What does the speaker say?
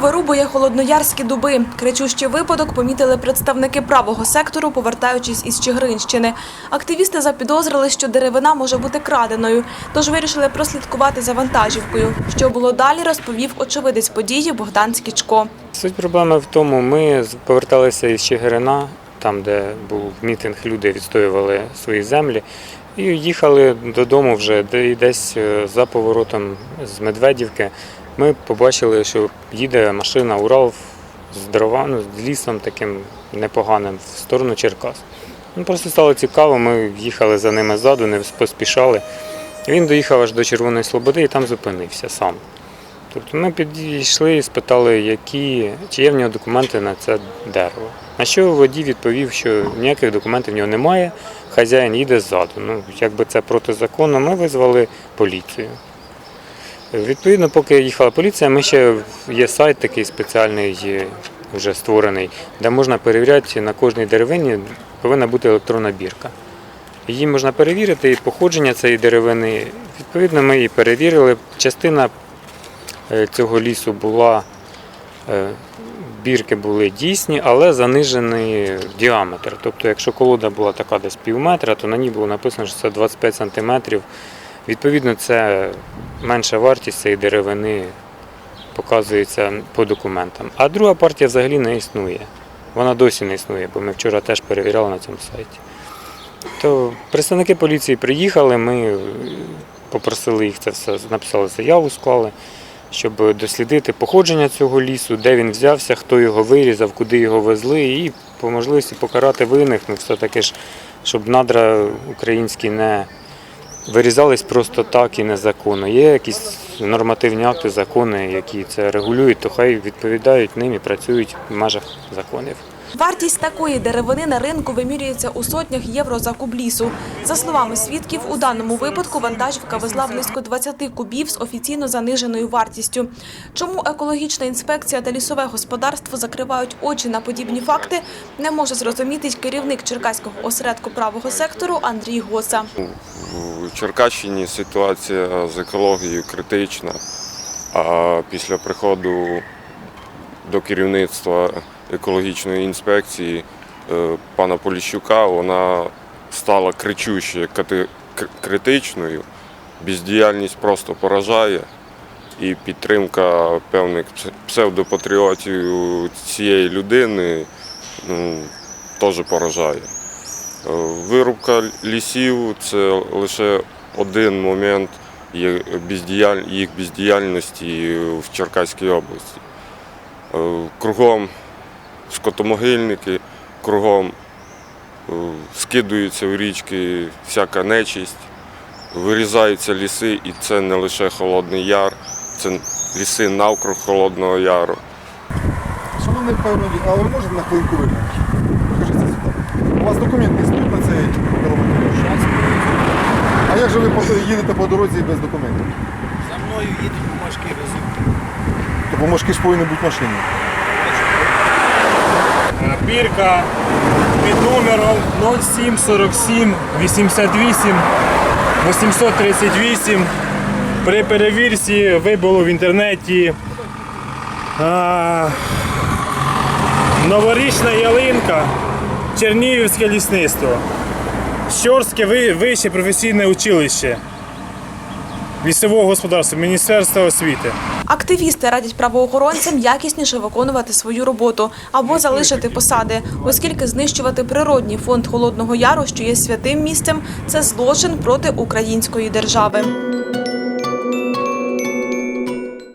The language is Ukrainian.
Вирубує холодноярські дуби. Кричущий випадок помітили представники правого сектору, повертаючись із Чигиринщини. Активісти запідозрили, що деревина може бути краденою, тож вирішили прослідкувати за вантажівкою. Що було далі, розповів очевидець події Богдан Скічко. Суть проблеми в тому, ми поверталися із Чигирина, там, де був мітинг, люди відстоювали свої землі, і їхали додому вже десь е, за поворотом з Медведівки. Ми побачили, що їде машина Урал з дрова, ну, з лісом таким непоганим в сторону Черкас. Ну, просто стало цікаво, ми їхали за ними ззаду, не поспішали. Він доїхав аж до Червоної Слободи і там зупинився сам. Тобто ми підійшли і спитали, які, чи є в нього документи на це дерево. На що водій відповів, що ніяких документів в нього немає, хазяїн їде ззаду. Ну, якби це протизаконно, ми визвали поліцію. Відповідно, поки їхала поліція, ми ще є сайт такий спеціальний, вже створений, де можна перевіряти на кожній деревині повинна бути електронна бірка. Її можна перевірити, і походження цієї деревини. Відповідно, ми її перевірили. Частина е, цього лісу була, е, бірки були дійсні, але занижений діаметр. Тобто, якщо колода була така десь пів метра, то на ній було написано, що це 25 сантиметрів. Відповідно, це менша вартість цієї деревини показується по документам. А друга партія взагалі не існує. Вона досі не існує, бо ми вчора теж перевіряли на цьому сайті. То представники поліції приїхали, ми попросили їх це все, написали заяву, склали, щоб дослідити походження цього лісу, де він взявся, хто його вирізав, куди його везли, і по можливості покарати винних. Ну, все-таки ж, щоб надра українські не вирізались просто так і незаконно. Є якісь нормативні акти, закони, які це регулюють, то хай відповідають ним і працюють в межах законів. Вартість такої деревини на ринку вимірюється у сотнях євро за куб лісу. За словами свідків, у даному випадку вантажівка везла близько 20 кубів з офіційно заниженою вартістю. Чому екологічна інспекція та лісове господарство закривають очі на подібні факти, не може зрозуміти керівник Черкаського осередку правого сектору Андрій Госа. В Черкащині ситуація з екологією критична, а після приходу до керівництва екологічної інспекції е, пана Поліщука вона стала кричуще критичною. Бездіяльність просто поражає і підтримка певних псевдопатріотів цієї людини ну, теж поражає. Е, Вирубка лісів це лише один момент їх бездіяльності в Черкаській області. Е, Кругом скотомогильники, кругом е, скидуються в річки всяка нечисть, вирізаються ліси, і це не лише Холодний Яр, це ліси навкруг Холодного Яру. Шановний водій, а ви можете на хвилинку виглянути? Сюди. У вас документи існують на цей веломобіль? А як же ви їдете по дорозі без документів? За мною їдуть бумажки везуть. То бумажки ж повинні бути в машині. Під номером 0747 88 838. При перевірці вибуло в інтернеті а, новорічна ялинка, Чернігівське лісництво, Щорське вище професійне училище лісового господарства, Міністерства освіти. Активісти радять правоохоронцям якісніше виконувати свою роботу або залишити посади, оскільки знищувати природній фонд Холодного Яру, що є святим місцем, це злочин проти української держави.